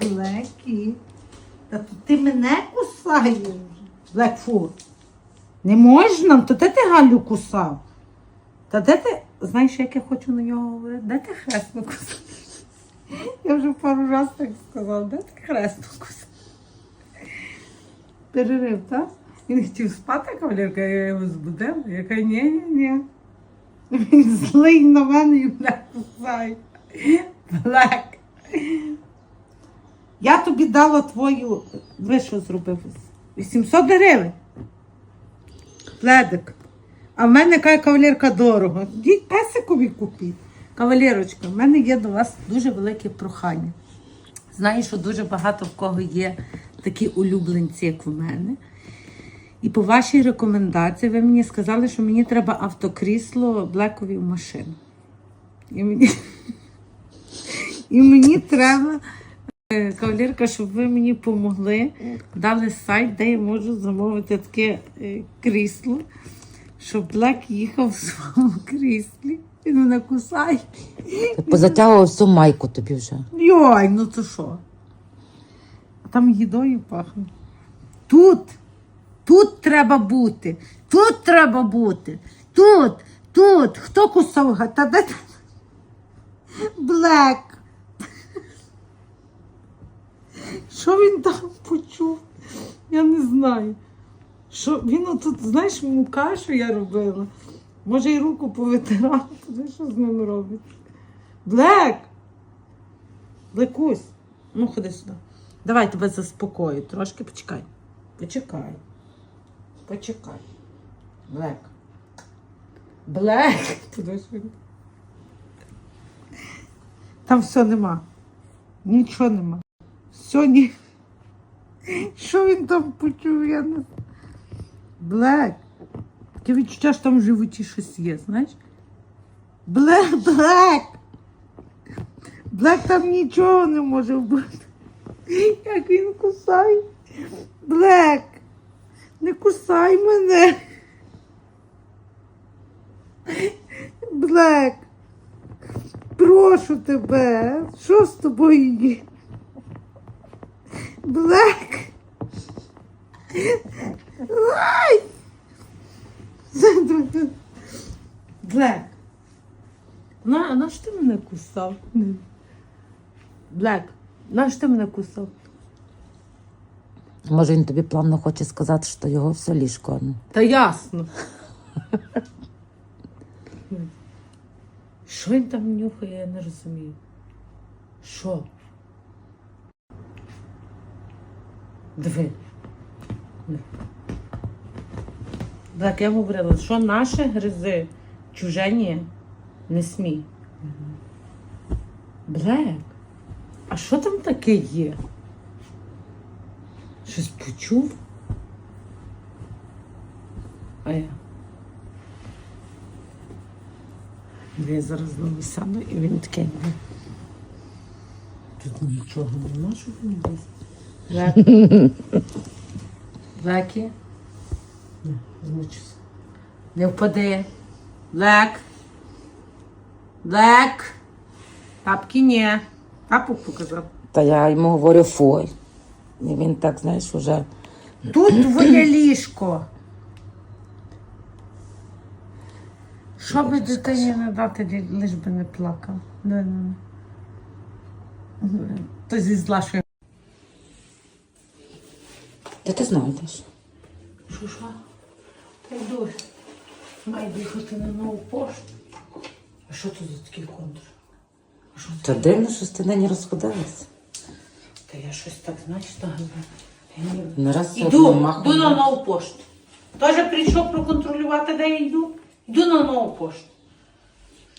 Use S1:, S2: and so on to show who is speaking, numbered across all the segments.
S1: Блекі. Та ти мене кусаєш. Блекфу. Не можна, то де ти Галю кусав? Та де ти, знаєш, як я хочу на нього говорити? Де ти хресно кусав? Я вже пару разів так сказав, де ти хресно кусав? Перерив, так? Він хотів спати, кавалерка, я його збудила. Я кажу, ні, ні, ні. Він злий на мене і мене кусає. Блек. Я тобі дала твою. Ви що зробив? 800 гривень. Пледик. А в мене каже кавалерка дорого. Діть песикові купіть. Кавалерочка, в мене є до вас дуже велике прохання. Знаю, що дуже багато в кого є такі улюбленці, як в мене. І по вашій рекомендації ви мені сказали, що мені треба автокрісло блекові в машину. І мені, і мені треба, кавалерка, щоб ви мені допомогли, дали сайт, де я можу замовити таке е, крісло, щоб Блек їхав в своєму кріслі. Він мене кусає.
S2: Позатягував всю майку тобі вже.
S1: Йой, ну то що? Там їдою пахне. Тут, тут треба бути. Тут треба бути. Тут, тут. Хто кусав? Та де? Блек. Що він там почув? Я не знаю. Що він отут, знаєш, мука, що я робила? Може, і руку повитирати. Знаєш, що з ним робить? Блек! Блекусь, ну ходи сюди. Давай тебе заспокою. Трошки почекай. Почекай. Почекай. Блек. Блек. Туди. Там все нема. Нічого нема. Все ні. Що він там не... Блек. Таке відчуття, що там в животі щось є, знаєш? Блек, блек. Блек там нічого не може бути. Як він кусає. Блек, не кусай мене. Блек, прошу тебе, що з тобою є? Блек. Ай! Блек. На, на що ти мене кусав? Блек, на що ти мене кусав?
S2: Може, він тобі плавно хоче сказати, що його все ліжко. Ну.
S1: Та ясно. Що він там нюхає, я не розумію. Що? Диви. Так, я говорила, що наші гризи чужені не смій. Блек, а що там таке є? Щось почув? А я. Я зараз знову сяду і він такий. Тут нічого нема, що він десь. Блек. Блекі. Не. Не впади. Блек. Блек. Тапки ні. Тапок показав.
S2: Та я йому говорю фой. І він так, знаєш, уже.
S1: Тут твоє ліжко. Що би дитині не дати, лиш би не плакав. Не, не, не. То зі зла, що я-
S2: Де ти знайдеш?
S1: Що що? Та йду. Маю їхати на нову пошту. А що це за такий контур? А що
S2: Та
S1: це?
S2: дивно, що ти нині розходилась.
S1: Та я щось так, знаєш, так. я
S2: Не раз
S1: Іду,
S2: одним махом.
S1: йду на нову пошту. Теж прийшов проконтролювати, де я йду. Йду на нову пошту.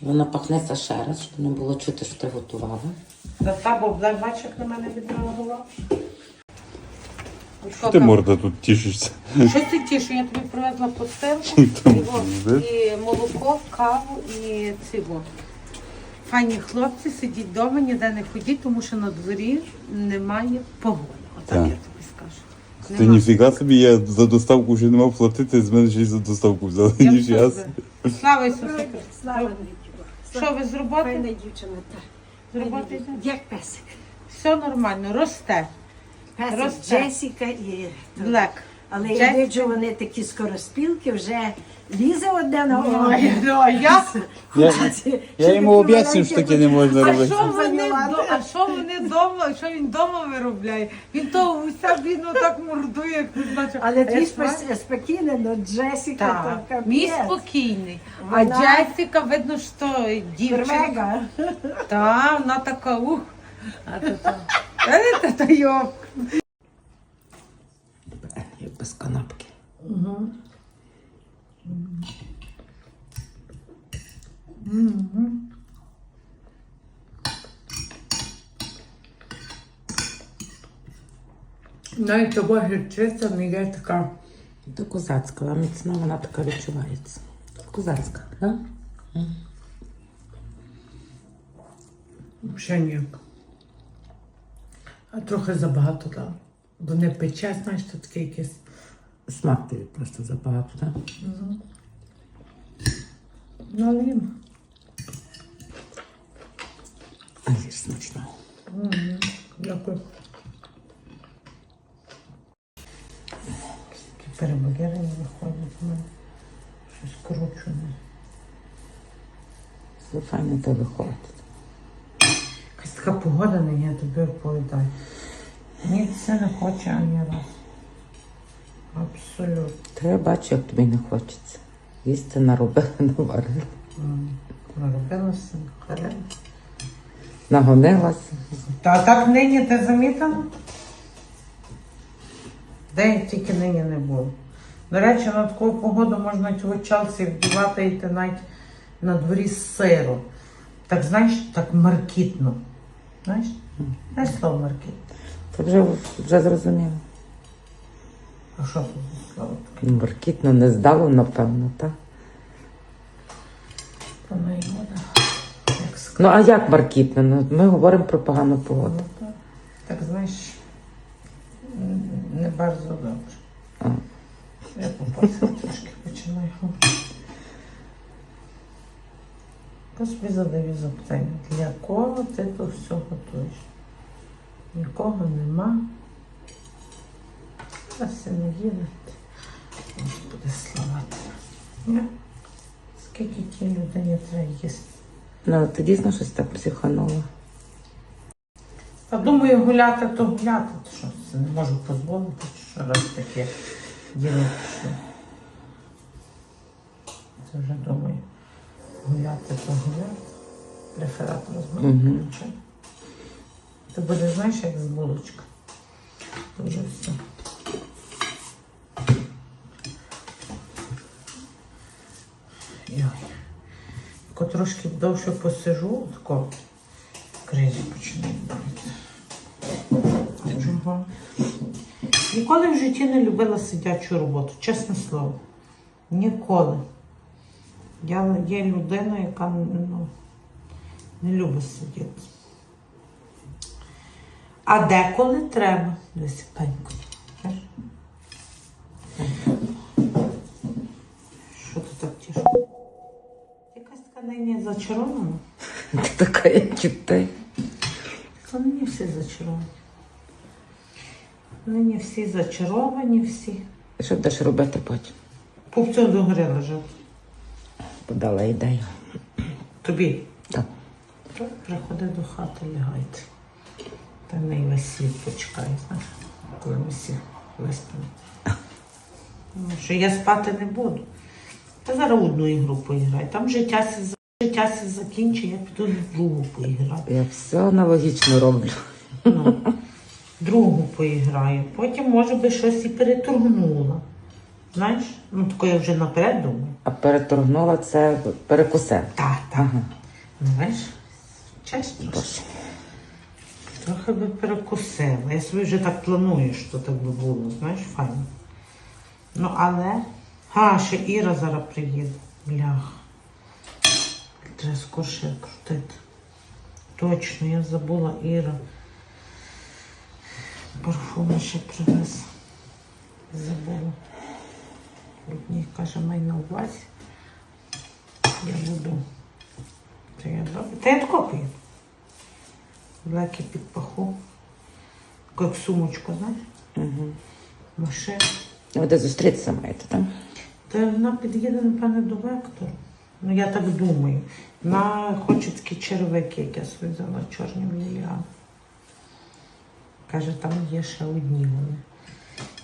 S2: Вона пахнеться ще раз, щоб не було чути, що ти готувала.
S1: Та та, бо бачиш, як на мене відреагував.
S3: Що ти морда тут тішишся?
S1: Що ти тішу? Я тобі привезла посилку,
S3: Там,
S1: і, молоко, каву і циво. Файні хлопці, сидіть вдома, ніде не ходіть, тому що на дворі немає погоди. Отак
S3: Так.
S1: я тобі скажу.
S3: Ти
S1: Нема.
S3: ніфіга собі, я за доставку вже не мав платити, з мене ще й за доставку взяли.
S1: Я
S3: Ніж я.
S1: Слава Ісусу Христу!
S4: Слава
S1: Що ви з роботи?
S4: Файна дівчина, так.
S1: З роботи?
S4: Як песик.
S1: Все нормально, росте.
S4: Песик. Джесіка і
S1: Блек.
S4: але
S1: Джесіка.
S4: я бачу, вони такі скороспілки, вже лізе одне на
S1: Ой,
S4: одне.
S1: ну, а я...
S3: Я, я йому об'ясню, що таке не можна
S1: А
S3: робити.
S1: що вони до- а що вони вдома? Що він вдома виробляє? Він того гуся він так мордує, як не.
S4: Але
S1: я знаю-
S4: спокійно, но Джесіка
S1: Так,
S4: то
S1: мій
S4: капець.
S1: спокійний. А
S4: Вона-
S1: Джесіка, видно, що дівчинка.
S4: Первега.
S1: Та, вона така ух. А то то. Видите, то йо.
S2: Як без канапки.
S1: Навіть того гірчиця не є така.
S2: То козацька, а міцна вона така відчувається. Козацька, так?
S1: Взагалі ніяк. Трохи забагато дав. Бо не пече, знаєш, то таке якесь.
S2: Смак тобі просто забагато, так?
S1: Ну, але їм.
S2: Смачно.
S1: Дякую. Такі перебогери виходять в мене. Щось кручене.
S2: Все файно то виходить.
S1: Така погода не є, тобі оповідаю. Ні, це не хоче ані раз. Абсолютно.
S2: Та я бачу, як тобі не хочеться. Їсти наробили, наварили.
S1: Наробилася халяль.
S2: Нагонилася.
S1: Та так нині ти замітила? Де я тільки нині не було. До речі, на таку погоду можна цього Челсі вдівати і йти навіть на дворі з сиром. Так знаєш, так маркітно. Знаєш? Дай слово маркіт.
S2: Це вже, вже зрозуміло.
S1: А що це за слово таке?
S2: Маркітно не здало, напевно, так?
S1: То не вода. Як.
S2: Ну а як маркітно? Ну, ми говоримо про погану погоду.
S1: Ну, так. Так знаєш, м, не bardzo добре.
S2: А.
S1: Я попасила трошки починаю. Я собі задаю запитання, для кого ти то все готуєш? Нікого нема. А все не їдете. Господи, слава тебе. Ні? Скільки тій людині треба їсти?
S2: Ну, ти дійсно щось так психанула.
S1: Та думаю, гуляти, то гуляти. То що, це не можу дозволити, що раз таке діло пішло. Це вже думаю, гуляти, то гуляти. Реферат розмовляти.
S2: Мгм.
S1: Ти буде, знаєш, як з булочка. Вже все. Тако трошки довше посижу, тако кризі починає. Чого? Ніколи в житті не любила сидячу роботу, чесне слово. Ніколи. Я є людина, яка ну, не любить сидіти. А деколи треба. Пенько. Знаєш? Що ти так тішиш? Якась така нині зачарована.
S2: Ти така, як і ти.
S1: Нині всі зачаровані. Нині всі зачаровані, всі.
S2: Що будеш робити потім?
S1: Пупцю до гори
S2: Подала ідею.
S1: Тобі.
S2: Так.
S1: Приходи до хати, лягайте. Та в неї весь світ почекає, знаєш, коли ми всі виспимо. Що я спати не буду. Та зараз одну ігру поіграю. Там життя сі життя сі закінчить, я піду в другу поіграю.
S2: Я все аналогічно роблю.
S1: Ну, другу поіграю. Потім, може би, щось і переторгнула. Знаєш? Ну, таке я вже наперед думаю.
S2: А переторгнула це перекусе.
S1: Так, так.
S2: Ага.
S1: Ну, знаєш, чесно. Трохи би перекусила. Я собі вже так планую, що так би було, знаєш, файно. Ну, але. А, ще Іра зараз приїде. Блях. Треба скорше крутити. Точно, я забула Іра. Парфуми ще привез. Забула. Одній каже, май на увазі. Я буду. Та я добре. Та я поїду. Блеки під паху. як сумочку, знаєш? Угу. Машина.
S2: Ви де зустрітися маєте, так?
S1: Та вона під'їде, напевне, до вектору. Ну, я так думаю. Вона хоче такі червики, як я собі взяла чорні ліліани. Каже, там є ще одні вони.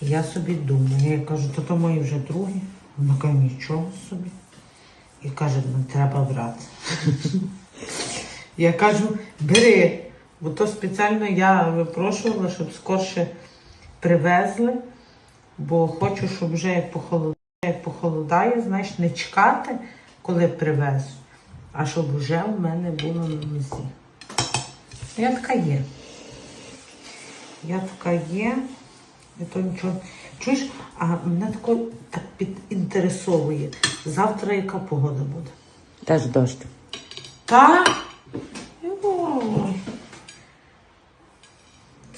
S1: Я собі думаю, я кажу, то то мої вже другі. Вона каже, нічого собі. І каже, ну треба брати. Я кажу, бери, бо то спеціально я випрошувала, щоб скорше привезли, бо хочу, щоб вже як похолодає, як похолодає, знаєш, не чекати, коли привезу, а щоб вже в мене було на нозі. Я така є. Я така є. І то нічого. Чуєш, а мене тако так підінтересовує. Завтра яка погода буде?
S2: Теж дощ.
S1: Так? Ой.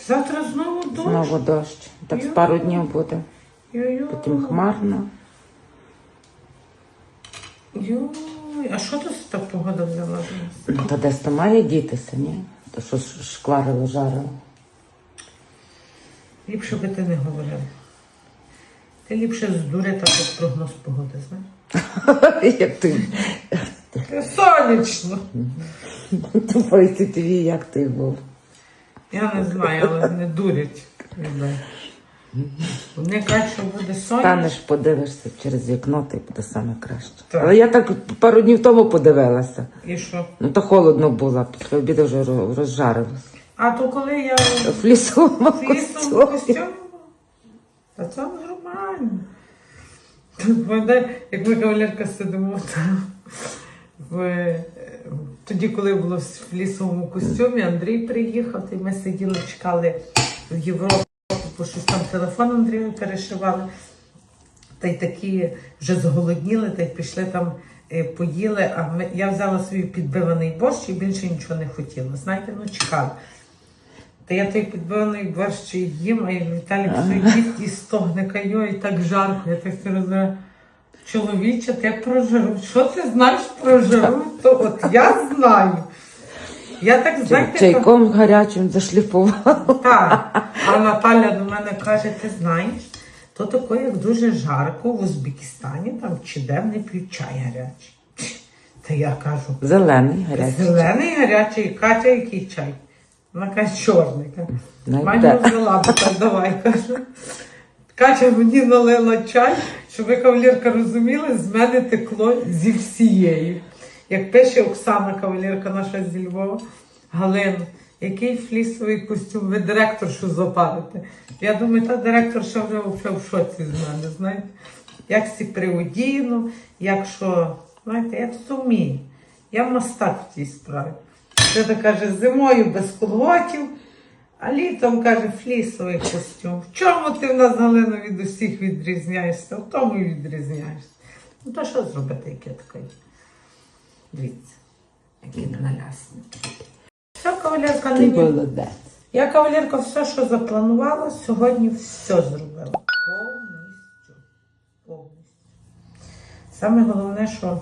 S1: Завтра знову дощ.
S2: Знову дощ. Так з пару днів буде.
S1: Йой-йой.
S2: Потім хмарно.
S1: Йой. А що тут та погода взяла
S2: Та десь то має дітися, ні? То що ж шкварило, жарило.
S1: Ліпше би ти не говорив. Ти ліпше здури так от прогноз погоди, знаєш?
S2: Як ти
S1: Сонячно.
S2: тупий ТВ, як ти був.
S1: Я не знаю, але не дурять. Вони кажуть, що буде сонячно.
S2: Станеш, подивишся через вікно, то й буде саме краще.
S1: Так.
S2: Але я так пару днів тому подивилася.
S1: І що?
S2: Ну то холодно було, після обіду вже ро- розжарилось.
S1: А то коли я
S2: В лісовому
S1: в лісовому
S2: костюмі.
S1: Та це нормально. Як ми кавалерка сидимо там. В, е, тоді, коли було в лісовому костюмі, Андрій приїхав, і ми сиділи, чекали в Європу, бо щось там телефон Андрію перешивали. Та й такі вже зголодніли, та й пішли там, е, поїли. А ми, я взяла свій підбиваний борщ і більше нічого не хотіла. Знаєте, ну чекала. Та я той підбиваний борщ їм, а Віталік стоїть і стогне, кайо, і так жарко. Я так все розумію. Чоловіче, ти прожив. Що ти знаєш про жару? То от я знаю. Я так знаєте,
S2: Чайком гарячим зашліфував.
S1: так. А Наталя до мене каже: ти знаєш, то таке, як дуже жарко в Узбекистані, там чи де не п'ють чай гарячий. Та я кажу,
S2: Зелений, гарячий.
S1: зелений гарячий, Катя, який чай? Вона каже, чорний. Каже. Мамі взяла, бо так давай кажу. Катя мені налила чай, щоб ви кавалерка розуміли, з мене текло зі всієї. Як пише Оксана, кавалерка наша зі Львова, Галина, який флісовий костюм, ви директоршу запалите. Я думаю, та директорша вже в шоці з мене, знаєте. Як сі приодіну, як що, знаєте, я все вмію. Я мастак в цій справі. Це каже, зимою без колготів, а літом каже флісовий костюм. В чому ти в нас, Галина, від усіх відрізняєшся? В тому і відрізняєшся. Ну то що зробити, яке таке? Дивіться, які налясні. Все, кавалерка, не
S2: молодець.
S1: я кавалерка все, що запланувала, сьогодні все зробила. Повністю. Повністю. Саме головне, що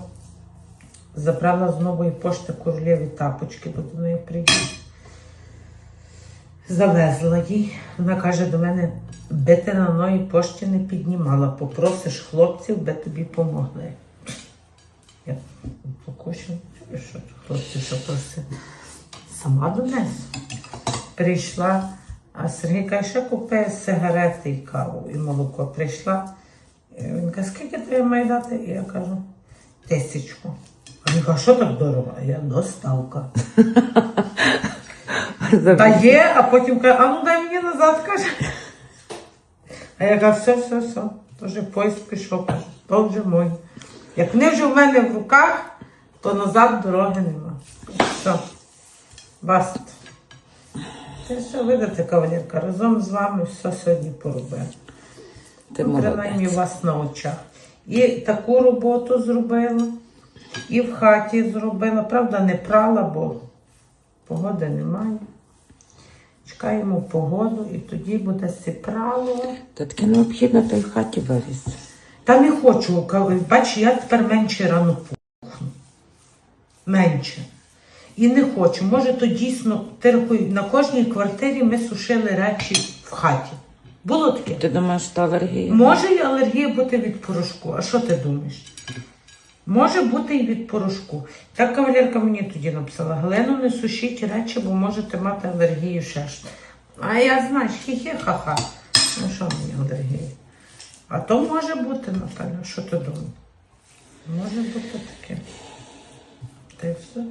S1: забрала з нової пошти королєві тапочки, бо до неї приїде. Завезла їй. Вона каже до мене, би ти на новій пошті не піднімала, попросиш хлопців, би тобі помогли. Я покушаю, що хлопці що просили. Сама донесу. Прийшла, а Сергій каже, ще купи сигарети і каву, і молоко. Прийшла. і Він каже, скільки тобі має дати? І я кажу, тисячку. А що так дорого? А я доставка. Дає, а потім каже, а ну дай мені назад, каже. А я кажу, все, все, все. То вже поїзд пішов, каже, то вже мой. Як вони вже в мене в руках, то назад дороги нема. Все. Баст. Ти що видите, кавалерка, разом з вами все сьогодні поробив.
S2: Ти
S1: Ну, принаймні у вас на очах. І таку роботу зробила, і в хаті зробила. Правда, не прала, бо погоди немає. Чекаємо погоду і тоді буде сіпрало.
S2: Та таке необхідно, то й в хаті вивіз.
S1: Та не хочу, бач, я тепер менше рано пухну. Менше. і не хочу. Може, то дійсно ти на кожній квартирі ми сушили речі в хаті. Було таке?
S2: Ти думаєш, що алергія?
S1: Може і алергія бути від порошку. А що ти думаєш? Може бути і від порошку. Так кавалерка мені тоді написала: Галину, не сушіть речі, бо можете мати алергію ще ж. А я знаєш, хі-хі, ха-ха. Ну що мені алергія? А то може бути, Наталя, що ти думаєш? Може бути таке. Та й все.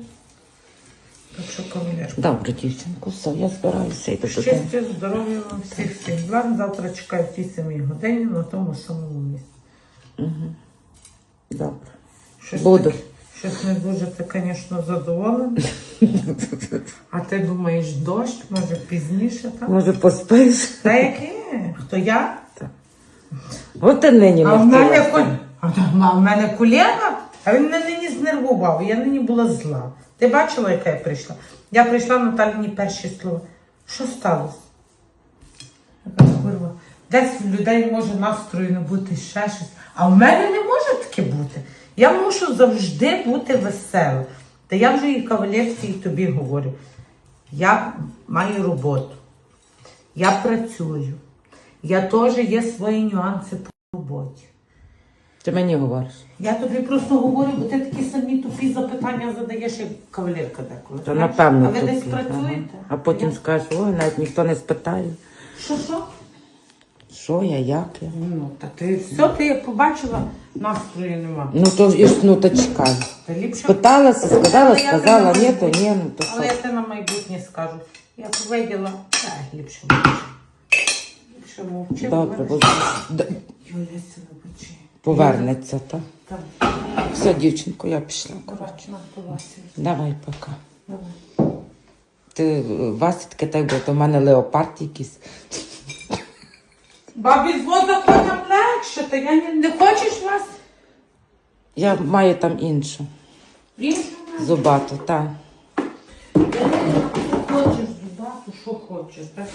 S1: Так що кавалерка.
S2: Добре, дівчинку, все, я збираюся йду додому.
S1: Щастя, здоров'я вам всіх всіх благ. Завтра чекаю в тій самій годині на тому самому місці.
S2: Добре.
S1: Щось
S2: Буду.
S1: таке- Щось не дуже ти, звісно, задоволена. А ти думаєш, дощ, може пізніше, так?
S2: Може, поспиш?
S1: Та яке? Хто я? Так.
S2: От і нині
S1: А в мене
S2: навчилася.
S1: а, в мене колега, а він мене нині знервував, я нині була зла. Ти бачила, яка я прийшла? Я прийшла Наталіні перші слова. Що сталося? Я курва, десь в людей може настрою не бути ще щось, а в мене не може таке бути. Я мушу завжди бути весела. Та я вже і кавалерці, і тобі говорю. Я маю роботу, я працюю, я теж є свої нюанси по роботі.
S2: Ти мені говориш.
S1: Я тобі просто говорю, бо ти такі самі тупі запитання задаєш, як кавалерка деколи.
S2: Та напевно.
S1: А ви десь працюєте?
S2: А потім скажеш, ой, навіть ніхто не спитає.
S1: Що, що?
S2: Що я, як я?
S1: Ну, та ти все, ти як побачила, настрою нема.
S2: Ну то ж і ж, ну то чекай.
S1: Та ліпше.
S2: Питалася, сказала,
S1: Але я
S2: сказала, ні, то ні, ну то
S1: Але я те на майбутнє скажу. Як виділа, та ліпше мовчи. Ліпше мовчи.
S2: Добре, бо д-
S1: вибачи.
S2: повернеться, так?
S1: Так,
S2: Все, дівчинко, я пішла.
S1: давай, на, давай.
S2: Давай, пока.
S1: Давай.
S2: Ти Вася таке так, бо то в мене леопард якийсь.
S1: Бабі з то там легше, та я не, не хочеш вас?
S2: Я маю там іншу.
S1: Іншу
S2: Зубату, так.
S1: Хочеш зубату, що хочеш, так?